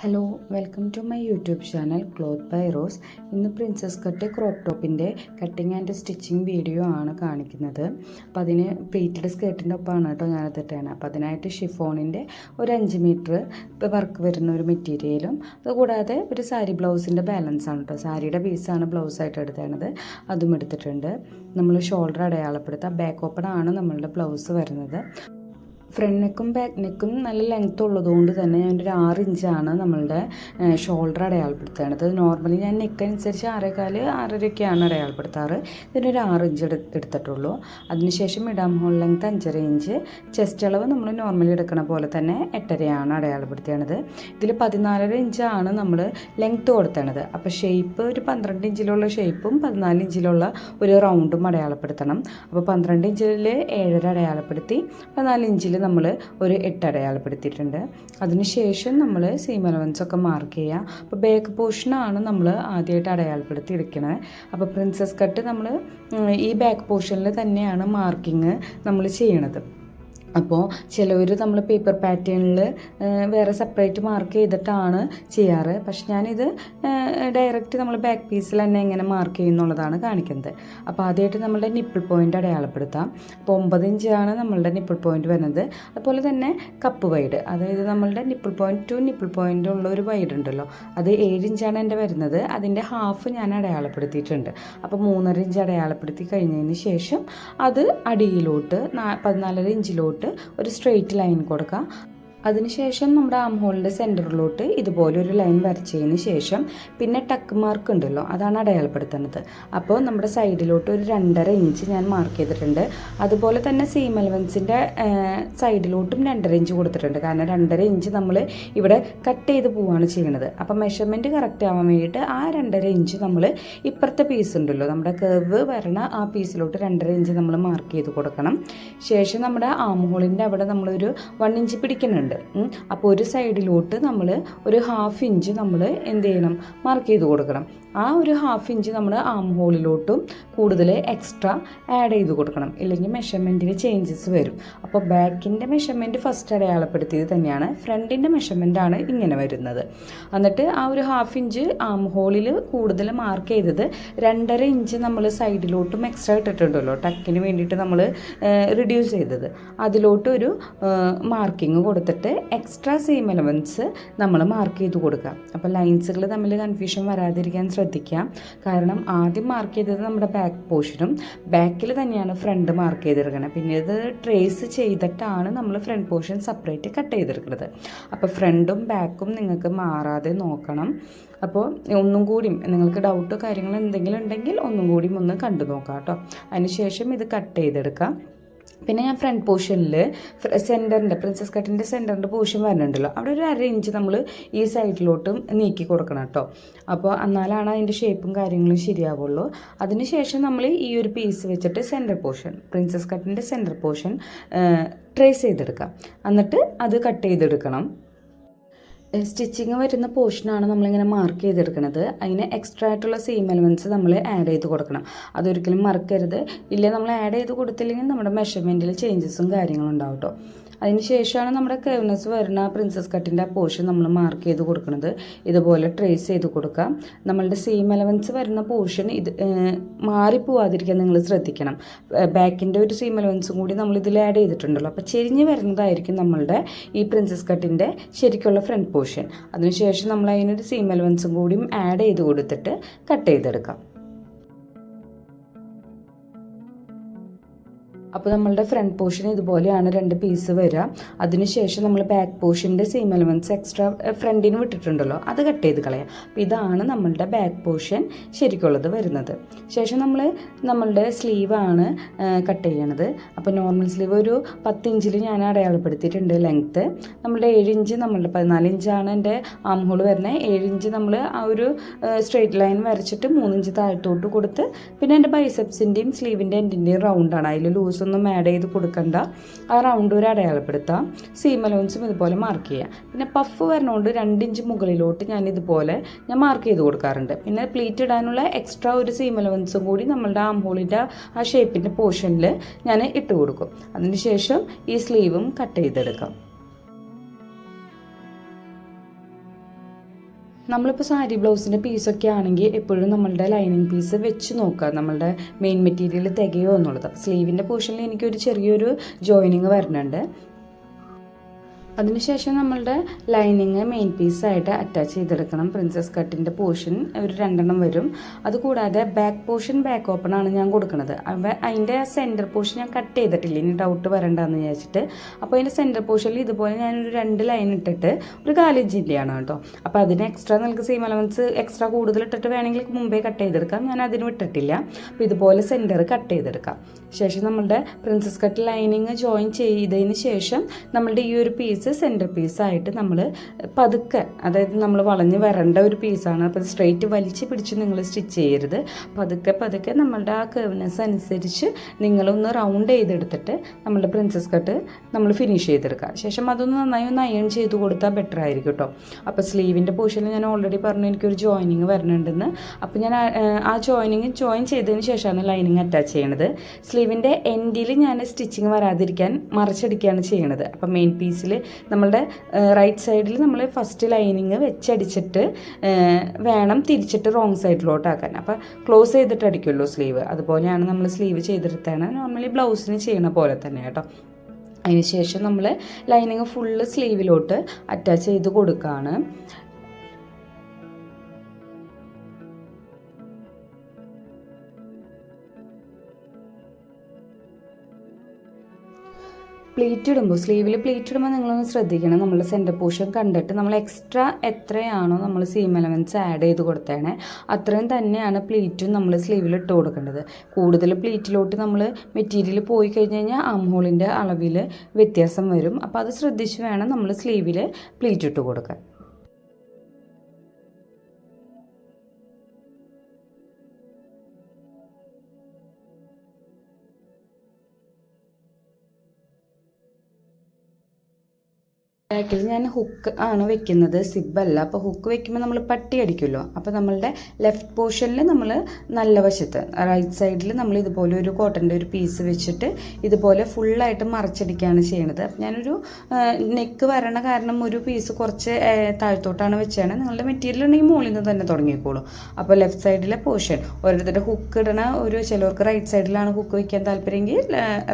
Hello welcome to my YouTube channel cloth by Rose ഇന്ന് princess cut crop ടോപ്പിന്റെ cutting and stitching video ആണ് കാണിക്കുന്നത്. അപ്പോൾ അതിന് പ്ലീറ്റഡ് സ്കേർട്ടിന്റെ ഒപ്പമാണ് കേട്ടോ ഞാനത് ഇട്ടേണത് അപ്പോൾ അതിനായിട്ട് ഷിഫോണിന്റെ ഒരു അഞ്ച് മീറ്റർ വർക്ക് വരുന്ന ഒരു മെറ്റീരിയലും അതുകൂടാതെ ഒരു സാരി ബ്ലൗസിന്റെ ബാലൻസ് ആണ് കേട്ടോ. സാരിയുടെ പീസാണ് ബ്ലൗസായിട്ട് എടുത്തേണത്. അതും എടുത്തിട്ടുണ്ട്. നമ്മൾ ഷോൾഡർ അടയാളപ്പെടുത്തുക ബാക്ക് ഓപ്പൺ ആണ് നമ്മളുടെ ബ്ലൗസ് വരുന്നത്. ഫ്രണ്ട് നെക്കും ബാക്ക് നെക്കും നല്ല ലെങ്ത് ഉള്ളതുകൊണ്ട് തന്നെ ഞാൻ ഒരു ആറ് ഇഞ്ചാണ് നമ്മളുടെ ഷോൾഡർ അടയാളപ്പെടുത്തേണ്ടത്. നോർമലി ഞാൻ നെക്ക് അനുസരിച്ച് ആറേകാൽ ആറരയൊക്കെയാണ് അടയാളപ്പെടുത്താറ്. ഇതിനൊരു ആറ് ഇഞ്ച് എടു എടുത്തിട്ടുള്ളൂ. അതിനുശേഷം ഇടാം ഹോൾ ലെങ്ത് അഞ്ചര ഇഞ്ച് ചെസ്റ്റ് അളവ് നമ്മൾ നോർമലി എടുക്കണ പോലെ തന്നെ എട്ടരയാണ് അടയാളപ്പെടുത്തേണ്ടത്. ഇതിൽ പതിനാലര ഇഞ്ചാണ് നമ്മൾ ലെങ്ത്ത് കൊടുത്തേണ്ടത്. അപ്പോൾ ഷേപ്പ് ഒരു പന്ത്രണ്ട് ഇഞ്ചിലുള്ള ഷേപ്പും പതിനാല് ഇഞ്ചിലുള്ള ഒരു റൗണ്ടും അടയാളപ്പെടുത്തണം. അപ്പോൾ പന്ത്രണ്ട് ഇഞ്ചിൽ ഏഴര അടയാളപ്പെടുത്തി പതിനാല് ഇഞ്ചിൽ നമ്മൾ ഒരു എട്ട് അടയാളപ്പെടുത്തിയിട്ടുണ്ട്. അതിനുശേഷം നമ്മൾ സീം അലവൻസ് ഒക്കെ മാർക്ക് ചെയ്യുക. അപ്പോൾ ബേക്ക് പോർഷനാണ് നമ്മൾ ആദ്യമായിട്ട് അടയാളപ്പെടുത്തി എടുക്കുന്നത് അപ്പോൾ പ്രിൻസസ് കട്ട് നമ്മൾ ഈ ബാക്ക് പോർഷനിൽ തന്നെയാണ് മാർക്കിങ് നമ്മൾ ചെയ്യണത്. അപ്പോൾ ചിലവർ നമ്മൾ പേപ്പർ പാറ്റേണിൽ വേറെ സെപ്പറേറ്റ് മാർക്ക് ചെയ്തിട്ടാണ് ചെയ്യാറ്. പക്ഷെ ഞാനിത് ഡയറക്റ്റ് നമ്മൾ ബാക്ക് പീസിൽ തന്നെ എങ്ങനെ മാർക്ക് ചെയ്യുന്നുള്ളതാണ് കാണിക്കുന്നത്. അപ്പോൾ ആദ്യമായിട്ട് നമ്മളുടെ നിപ്പിൾ പോയിന്റ് അടയാളപ്പെടുത്താം. അപ്പോൾ ഒമ്പത് ഇഞ്ചാണ് നമ്മളുടെ നിപ്പിൾ പോയിന്റ് വരുന്നത്. അതുപോലെ തന്നെ കപ്പ് വൈഡ് അതായത് നമ്മളുടെ nipple point to nipple point ഉള്ള ഒരു വൈഡ് ഉണ്ടല്ലോ. അത് ഏഴ് ഇഞ്ചാണ് എന്റെ വരുന്നത്. അതിന്റെ ഹാഫ് ഞാൻ അടയാളപ്പെടുത്തിയിട്ടുണ്ട്. അപ്പോൾ മൂന്നര ഇഞ്ച് അടയാളപ്പെടുത്തി കഴിഞ്ഞതിന് ശേഷം അത് അടിയിലോട്ട് പതിനാലര ഇഞ്ചിലോട്ട് ഒരു സ്ട്രെയിറ്റ് ലൈൻ കൊടുക്കുക അതിനുശേഷം നമ്മുടെ ആം ഹോളിന്റെ സെന്ററിലോട്ട് ഇതുപോലെ ഒരു ലൈൻ വരച്ചതിന് ശേഷം പിന്നെ ടക്ക് മാർക്ക് ഉണ്ടല്ലോ അതാണ് അടയാളപ്പെടുത്തുന്നത്. അപ്പോൾ നമ്മുടെ സൈഡിലോട്ട് ഒരു രണ്ടര ഇഞ്ച് ഞാൻ മാർക്ക് ചെയ്തിട്ടുണ്ട്. അതുപോലെ തന്നെ സീം അലവൻസിന്റെ സൈഡിലോട്ടും രണ്ടര ഇഞ്ച് കൊടുത്തിട്ടുണ്ട്. കാരണം രണ്ടര ഇഞ്ച് നമ്മൾ ഇവിടെ കട്ട് ചെയ്ത് പോവുകയാണ് ചെയ്യുന്നത് അപ്പോൾ മെഷർമെന്റ് കറക്റ്റ് ആവാൻ വേണ്ടിയിട്ട് ആ രണ്ടര ഇഞ്ച് നമ്മൾ ഇപ്പുറത്തെ പീസ് ഉണ്ടല്ലോ നമ്മുടെ കർവ് വരണ ആ പീസിലോട്ട് രണ്ടര ഇഞ്ച് നമ്മൾ മാർക്ക് ചെയ്ത് കൊടുക്കണം. ശേഷം നമ്മുടെ ആം ഹോളിന്റെ അവിടെ നമ്മളൊരു വൺ ഇഞ്ച് പിടിക്കുന്നുണ്ട് അപ്പോൾ ഒരു സൈഡിലോട്ട് നമ്മൾ ഒരു ഹാഫ് ഇഞ്ച് നമ്മൾ എന്ത് ചെയ്യണം? മാർക്ക് ചെയ്ത് കൊടുക്കണം. ആ ഒരു ഹാഫ് ഇഞ്ച് നമ്മൾ ആം ഹോളിലോട്ടും കൂടുതൽ എക്സ്ട്രാ ആഡ് ചെയ്ത് കൊടുക്കണം. ഇല്ലെങ്കിൽ മെഷർമെന്റിൽ ചേഞ്ചസ് വരും. അപ്പോൾ ബാക്കിന്റെ മെഷർമെന്റ് ഫസ്റ്റ് അടയാളപ്പെടുത്തിയത് തന്നെയാണ്. ഫ്രണ്ടിന്റെ ആണ് ഇങ്ങനെ വരുന്നത്. എന്നിട്ട് ആ ഒരു ഹാഫ് ഇഞ്ച് ആം ഹോളിൽ കൂടുതൽ മാർക്ക് ചെയ്തത് രണ്ടര ഇഞ്ച് നമ്മൾ സൈഡിലോട്ടും എക്സ്ട്രാ ഇട്ടിട്ടുണ്ടല്ലോ. ടക്കിന് വേണ്ടിയിട്ട് നമ്മൾ റിഡ്യൂസ് ചെയ്തത്. അതിലോട്ട് ഒരു മാർക്കിങ് കൊടുത്തിട്ട് എക്സ്ട്രാ സെയിം എലവൻസ് നമ്മൾ മാർക്ക് ചെയ്ത് കൊടുക്കുക. അപ്പോൾ ലൈൻസുകൾ തമ്മിൽ കൺഫ്യൂഷൻ വരാതിരിക്കാൻ ശ്രദ്ധിക്കാം കാരണം ആദ്യം മാർക്ക് ചെയ്തത് നമ്മുടെ ബാക്ക് പോർഷനും ബാക്കിൽ തന്നെയാണ് ഫ്രണ്ട് മാർക്ക് ചെയ്തെടുക്കുന്നത് പിന്നെ ഇത് ട്രേസ് ചെയ്തിട്ടാണ് നമ്മൾ ഫ്രണ്ട് പോർഷൻ സെപ്പറേറ്റ് കട്ട് ചെയ്തെടുക്കുന്നത് അപ്പോൾ ഫ്രണ്ടും ബാക്കും നിങ്ങൾക്ക് മാറാതെ നോക്കണം. അപ്പോൾ ഒന്നും കൂടി നിങ്ങൾക്ക് ഡൗട്ടോ കാര്യങ്ങൾ എന്തെങ്കിലും ഉണ്ടെങ്കിൽ ഒന്നും കൂടി ഒന്ന് കണ്ടു നോക്കാം കേട്ടോ അതിനുശേഷം ഇത് കട്ട് ചെയ്തെടുക്കാം. പിന്നെ ഞാൻ ഫ്രണ്ട് പോർഷനിൽ സെന്ററിന്റെ പ്രിൻസസ് കട്ടിന്റെ സെന്ററിന്റെ പോർഷൻ വരുന്നുണ്ടല്ലോ അവിടെ ഒരു അര ഇഞ്ച് നമ്മൾ ഈ സൈഡിലോട്ടും നീക്കി കൊടുക്കണം കേട്ടോ അപ്പോൾ എന്നാലാണ് അതിന്റെ ഷേപ്പും കാര്യങ്ങളും ശരിയാവുള്ളൂ. അതിനുശേഷം നമ്മൾ ഈ ഒരു പീസ് വെച്ചിട്ട് സെന്റർ പോർഷൻ പ്രിൻസസ് കട്ടിന്റെ സെന്റർ പോർഷൻ ട്രേസ് ചെയ്തെടുക്കാം. എന്നിട്ട് അത് കട്ട് ചെയ്തെടുക്കണം. സ്റ്റിച്ചിങ് വരുന്ന പോർഷനാണ് നമ്മളിങ്ങനെ മാർക്ക് ചെയ്തെടുക്കുന്നത് അതിന് എക്സ്ട്രാ ആയിട്ടുള്ള സെയിം എലമെന്റ്സ് നമ്മൾ ആഡ് ചെയ്ത് കൊടുക്കണം. അതൊരിക്കലും മറക്കരുത്. ഇല്ല നമ്മൾ ആഡ് ചെയ്ത് കൊടുത്തില്ലെങ്കിൽ നമ്മുടെ മെഷർമെന്റിൽ ചേഞ്ചസും കാര്യങ്ങളും ഉണ്ടാവും കേട്ടോ അതിന് ശേഷമാണ് നമ്മുടെ കേവ്നെസ് വരുന്ന പ്രിൻസസ് കട്ടിന്റെ ആ പോർഷൻ നമ്മൾ മാർക്ക് ചെയ്ത് കൊടുക്കുന്നത്. ഇതുപോലെ ട്രേസ് ചെയ്ത് കൊടുക്കാം. നമ്മളുടെ സെയിം അലവൻസ് വരുന്ന പോർഷൻ ഇത് മാറിപ്പോവാതിരിക്കാൻ നിങ്ങൾ ശ്രദ്ധിക്കണം. ബാക്കിന്റെ ഒരു സെയിം അലവൻസും കൂടി നമ്മൾ ഇതിൽ ആഡ് ചെയ്തിട്ടുണ്ടല്ലോ. അപ്പോൾ ചെരിഞ്ഞ് വരുന്നതായിരിക്കും നമ്മളുടെ ഈ പ്രിൻസസ് കട്ടിന്റെ ശരിക്കുള്ള ഫ്രണ്ട് പോർഷൻ അതിനുശേഷം നമ്മൾ അതിനൊരു സെയിം അലവൻസും കൂടിയും ആഡ് ചെയ്ത് കൊടുത്തിട്ട് കട്ട് ചെയ്തെടുക്കാം. അപ്പോൾ നമ്മളുടെ ഫ്രണ്ട് പോർഷൻ ഇതുപോലെയാണ് രണ്ട് പീസ് വരിക. അതിനുശേഷം നമ്മൾ ബാക്ക് പോർഷന്റെ സെയിം എലമെന്റ്സ് എക്സ്ട്രാ ഫ്രണ്ടിന് വിട്ടിട്ടുണ്ടല്ലോ അത് കട്ട് ചെയ്ത് കളയാം. അപ്പോൾ ഇതാണ് നമ്മളുടെ ബാക്ക് പോർഷൻ ശരിക്കുള്ളത് വരുന്നത്. ശേഷം നമ്മൾ നമ്മളുടെ സ്ലീവാണ് കട്ട് ചെയ്യണത്. അപ്പോൾ നോർമൽ സ്ലീവ് ഒരു പത്ത് ഇഞ്ചിൽ ഞാൻ അടയാളപ്പെടുത്തിയിട്ടുണ്ട് ലെങ്ത്ത് നമ്മളുടെ ഏഴ് ഇഞ്ച് നമ്മളുടെ പതിനാല് ഇഞ്ചാണ് എന്റെ ആം ഹോൾ വരുന്നത്. ഏഴ് ഇഞ്ച് നമ്മൾ ആ ഒരു സ്ട്രെയിറ്റ് ലൈൻ വരച്ചിട്ട് മൂന്നിഞ്ച് താഴത്തോട്ട് കൊടുത്ത് പിന്നെ എന്റെ ബൈസെപ്സിന്റെയും സ്ലീവിന്റെ എൻഡിന്റെയും റൗണ്ടാണ് അതിൽ ലൂസ് ഒന്നും ആഡ് ചെയ്ത് കൊടുക്കണ്ട. ആ റൗണ്ട് ഒരു അടയാളപ്പെടുത്താം. സീം അലോൺസും ഇതുപോലെ മാർക്ക് ചെയ്യാം. പിന്നെ പഫ് വരണോണ്ട് രണ്ട് ഇഞ്ച് മുകളിലോട്ട് ഞാൻ ഇതുപോലെ ഞാൻ മാർക്ക് ചെയ്ത് കൊടുക്കാറുണ്ട്. പിന്നെ പ്ലീറ്റ് ഇടാനുള്ള എക്സ്ട്രാ ഒരു സീം അലോൻസും കൂടി നമ്മളുടെ ആം ഹോളിന്റെ ആ ഷേപ്പിന്റെ പോർഷനിൽ ഞാൻ ഇട്ട് കൊടുക്കും. അതിനുശേഷം ഈ സ്ലീവും കട്ട് ചെയ്തെടുക്കാം. നമ്മളിപ്പോൾ സാരി ബ്ലൗസിന്റെ പീസൊക്കെ ആണെങ്കിൽ എപ്പോഴും നമ്മളുടെ ലൈനിങ് പീസ് വെച്ച് നോക്കുക. നമ്മളുടെ മെയിൻ മെറ്റീരിയൽ തികയോ എന്നുള്ളത്. സ്ലീവിന്റെ പോർഷനിൽ എനിക്കൊരു ചെറിയൊരു ജോയിനിങ് വരുന്നുണ്ട് അതിനുശേഷം നമ്മളുടെ ലൈനിങ് മെയിൻ പീസായിട്ട് അറ്റാച്ച് ചെയ്തെടുക്കണം. പ്രിൻസസ് കട്ടിന്റെ പോർഷൻ ഒരു രണ്ടെണ്ണം വരും. അതുകൂടാതെ ബാക്ക് പോർഷൻ ബാക്ക് ഓപ്പൺ ആണ് ഞാൻ കൊടുക്കുന്നത്. അതിന്റെ സെന്റർ പോർഷൻ ഞാൻ കട്ട് ചെയ്തിട്ടില്ല. ഇനി ഡൗട്ട് വരണ്ടെന്ന് വിചാരിച്ചിട്ട്. അപ്പോൾ അതിന്റെ സെന്റർ പോർഷനിൽ ഇതുപോലെ ഞാനൊരു രണ്ട് ലൈൻ ഇട്ടിട്ട് ഒരു കാലേജ് കാലിഞ്ചിന്റെയാണ് കേട്ടോ. അപ്പോൾ അതിന് എക്സ്ട്രാ നിങ്ങൾക്ക് സെയിം അലവൻസ് എക്സ്ട്രാ കൂടുതൽ ഇട്ടിട്ട് വേണമെങ്കിൽ മുമ്പേ കട്ട് ചെയ്തെടുക്കാം. ഞാൻ അതിന് വിട്ടിട്ടില്ല. അപ്പോൾ ഇതുപോലെ സെന്റർ കട്ട് ചെയ്തെടുക്കാം. ശേഷം നമ്മളുടെ പ്രിൻസസ് കട്ട് ലൈനിങ് ജോയിൻ ചെയ്തതിന് ശേഷം നമ്മളുടെ ഈ ഒരു പീസ് സെന്റർ പീസായിട്ട് നമ്മൾ പതുക്കെ അതായത് നമ്മൾ വളഞ്ഞ് വരേണ്ട ഒരു പീസാണ് അപ്പോൾ സ്ട്രെയിറ്റ് വലിച്ച് പിടിച്ച് നിങ്ങൾ സ്റ്റിച്ച് ചെയ്യരുത്. പതുക്കെ പതുക്കെ നമ്മളുടെ ആ കർവ്നെസ് അനുസരിച്ച് നിങ്ങളൊന്ന് റൗണ്ട് ചെയ്തെടുത്തിട്ട് നമ്മളുടെ പ്രിൻസസ് കട്ട് നമ്മൾ ഫിനിഷ് ചെയ്തെടുക്കുക. ശേഷം അതൊന്ന് നന്നായി ഒന്ന് അയൺ ചെയ്ത് കൊടുത്താൽ ബെറ്റർ ആയിരിക്കും കേട്ടോ അപ്പോൾ സ്ലീവിന്റെ പോർഷനിൽ ഞാൻ ഓൾറെഡി പറഞ്ഞു എനിക്കൊരു ജോയിനിങ് വരണുണ്ടെന്ന്. അപ്പോൾ ഞാൻ ആ ജോയിനിങ് ജോയിൻ ചെയ്തതിന് ശേഷമാണ് ലൈനിങ് അറ്റാച്ച് ചെയ്യണത്. സ്ലീവിന്റെ എൻഡിൽ ഞാൻ സ്റ്റിച്ചിങ് വരാതിരിക്കാൻ മറിച്ചടിക്കുകയാണ് ചെയ്യണത്. അപ്പോൾ മെയിൻ പീസിൽ നമ്മളുടെ റൈറ്റ് സൈഡിൽ നമ്മൾ ഫസ്റ്റ് ലൈനിങ് വെച്ചടിച്ചിട്ട് വേണം തിരിച്ചിട്ട് റോങ് സൈഡിലോട്ടാക്കാൻ അപ്പോൾ ക്ലോസ് ചെയ്തിട്ട് അടിക്കുമല്ലോ സ്ലീവ് അതുപോലെയാണ് നമ്മൾ സ്ലീവ് ചെയ്തെടുത്താണ് നോർമലി ബ്ലൗസിന് ചെയ്യണ പോലെ തന്നെ കേട്ടോ. അതിനുശേഷം നമ്മൾ ലൈനിങ് ഫുള്ള് സ്ലീവിലോട്ട് അറ്റാച്ച് ചെയ്ത് കൊടുക്കുകയാണ് പ്ലീറ്റ് ഇടുമ്പോൾ സ്ലീവിൽ പ്ലീറ്റ് ഇടുമ്പോൾ നിങ്ങളൊന്ന് ശ്രദ്ധിക്കണം. നമ്മൾ സെന്റർ പോർഷൻ കണ്ടിട്ട് നമ്മൾ എക്സ്ട്രാ എത്രയാണോ നമ്മൾ സീം എലമെന്റ്സ് ആഡ് ചെയ്ത് കൊടുത്തേണേ അത്രയും തന്നെയാണ് പ്ലീറ്റും നമ്മൾ സ്ലീവിൽ ഇട്ട് കൊടുക്കേണ്ടത്. കൂടുതൽ പ്ലീറ്റിലോട്ട് നമ്മൾ മെറ്റീരിയൽ പോയി കഴിഞ്ഞ് കഴിഞ്ഞാൽ ആം ഹോളിന്റെ അളവിൽ വ്യത്യാസം വരും. അപ്പോൾ അത് ശ്രദ്ധിച്ച് വേണം നമ്മൾ സ്ലീവിൽ പ്ലീറ്റ് ഇട്ട് കൊടുക്കാൻ. ബാക്കിൽ ഞാൻ ഹുക്ക് ആണ് വെക്കുന്നത് സിബല്ല. അപ്പോൾ ഹുക്ക് വെക്കുമ്പോൾ നമ്മൾ പട്ടി അടിക്കുമല്ലോ. അപ്പോൾ നമ്മളുടെ ലെഫ്റ്റ് പോർഷനിൽ നമ്മൾ നല്ല വശത്ത് റൈറ്റ് സൈഡിൽ നമ്മൾ ഇതുപോലെ ഒരു കോട്ടന്റെ ഒരു പീസ് വെച്ചിട്ട് ഇതുപോലെ ഫുള്ളായിട്ട് മറച്ചടിക്കുകയാണ് ചെയ്യണത്. അപ്പം ഞാനൊരു നെക്ക് വരണ കാരണം ഒരു പീസ് കുറച്ച് താഴ്ത്തോട്ടാണ് വെച്ചാണ് നിങ്ങളുടെ മെറ്റീരിയൽ ഉണ്ടെങ്കിൽ മുകളിൽ നിന്ന് തന്നെ തുടങ്ങിക്കോളൂ. അപ്പോൾ ലെഫ്റ്റ് സൈഡിലെ പോർഷൻ ഓരോരുത്തരുടെ ഹുക്ക് ഇടണ ഒരു ചിലവർക്ക് റൈറ്റ് സൈഡിലാണ് ഹുക്ക് വയ്ക്കാൻ താല്പര്യമെങ്കിൽ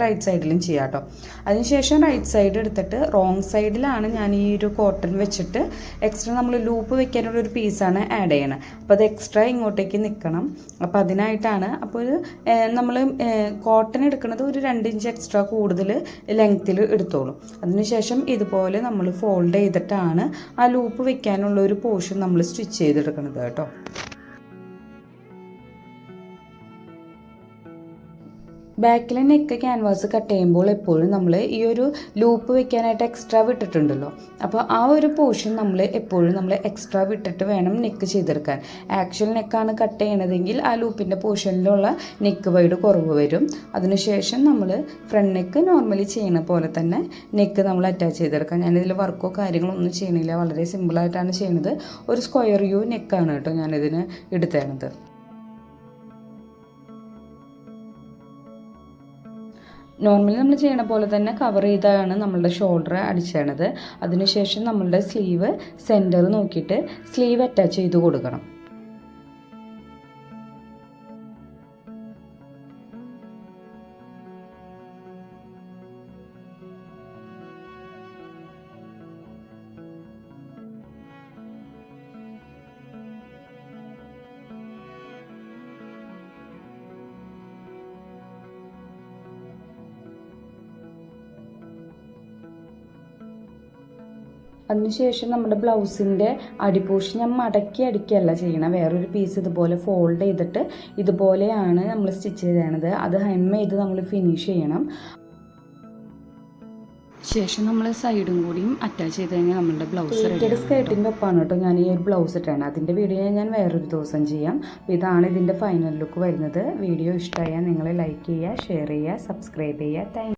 റൈറ്റ് സൈഡിലും ചെയ്യാം കേട്ടോ. അതിനുശേഷം റൈറ്റ് സൈഡ് എടുത്തിട്ട് റോങ് സൈഡിലാണ് ഞാൻ ഈ ഒരു കോട്ടൺ വെച്ചിട്ട് എക്സ്ട്രാ നമ്മൾ ലൂപ്പ് വെക്കാനുള്ള ഒരു പീസാണ് ആഡ് ചെയ്യണത് അപ്പോൾ അത് എക്സ്ട്രാ ഇങ്ങോട്ടേക്ക് നിൽക്കണം അപ്പോൾ അതിനായിട്ടാണ് അപ്പോൾ നമ്മൾ കോട്ടൺ എടുക്കുന്നത് ഒരു രണ്ട് ഇഞ്ച് എക്സ്ട്രാ കൂടുതൽ ലെങ്ത്തിൽ എടുത്തോളും. അതിനുശേഷം ഇതുപോലെ നമ്മൾ ഫോൾഡ് ചെയ്തിട്ടാണ് ആ ലൂപ്പ് വെക്കാനുള്ള ഒരു പോർഷൻ നമ്മൾ സ്റ്റിച്ച് ചെയ്തെടുക്കുന്നത് കേട്ടോ. ബാക്കിലെ നെക്ക് ക്യാൻവാസ് കട്ട് ചെയ്യുമ്പോൾ എപ്പോഴും നമ്മൾ ഈ ഒരു ലൂപ്പ് വെക്കാനായിട്ട് എക്സ്ട്രാ വിട്ടിട്ടുണ്ടല്ലോ. അപ്പോൾ ആ ഒരു പോർഷൻ നമ്മൾ എപ്പോഴും നമ്മൾ എക്സ്ട്രാ വിട്ടിട്ട് വേണം നെക്ക് ചെയ്തെടുക്കാൻ. ആക്ച്വൽ നെക്കാണ് കട്ട് ചെയ്യണതെങ്കിൽ ആ ലൂപ്പിന്റെ പോർഷനിലുള്ള നെക്ക് വൈഡ് കുറവ് വരും. അതിനുശേഷം നമ്മൾ ഫ്രണ്ട് നെക്ക് നോർമലി ചെയ്യുന്ന പോലെ തന്നെ നെക്ക് നമ്മൾ അറ്റാച്ച് ചെയ്തെടുക്കാം. ഞാനിതിൽ വർക്കോ കാര്യങ്ങളോ ഒന്നും ചെയ്യണില്ല. വളരെ സിമ്പിളായിട്ടാണ് ചെയ്യുന്നത് ഒരു സ്ക്വയർ യു നെക്കാണ് കേട്ടോ ഞാനിതിന് എടുത്തേണത് നോർമലി നമ്മൾ ചെയ്യണ പോലെ തന്നെ കവർ ചെയ്താണ് നമ്മളുടെ ഷോൾഡർ അടിച്ചണത്. അതിനുശേഷം നമ്മളുടെ സ്ലീവ് സെന്റർ നോക്കിയിട്ട് സ്ലീവ് അറ്റാച്ച് ചെയ്ത് കൊടുക്കണം. അതിനുശേഷം നമ്മുടെ ബ്ലൗസിന്റെ അടിപോഷൻ ഞാൻ മടക്കി അടിക്കുകയല്ല ചെയ്യണം. വേറൊരു പീസ് ഇതുപോലെ ഫോൾഡ് ചെയ്തിട്ട് ഇതുപോലെയാണ് നമ്മൾ സ്റ്റിച്ച് ചെയ്യണത്. അത് ഹെം ചെയ്ത് നമ്മൾ ഫിനിഷ് ചെയ്യണം. ശേഷം നമ്മൾ സൈഡും കൂടിയും അറ്റാച്ച് ചെയ്ത് കഴിഞ്ഞാൽ നമ്മുടെ ബ്ലൗസ് റെഡി സ്കേർട്ടിന്റെ ഒപ്പമാണ് കേട്ടോ. ഞാൻ ഈ ഒരു ബ്ലൗസ് ഇട്ടാണ്. അതിന്റെ വീഡിയോ ഞാൻ വേറൊരു ദിവസം ചെയ്യാം. അപ്പോൾ ഇതാണ് ഇതിന്റെ ഫൈനൽ ലുക്ക് വരുന്നത്. വീഡിയോ ഇഷ്ടമായാൽ നിങ്ങൾ ലൈക്ക് ചെയ്യുക ഷെയർ ചെയ്യുക സബ്സ്ക്രൈബ് ചെയ്യുക. താങ്ക്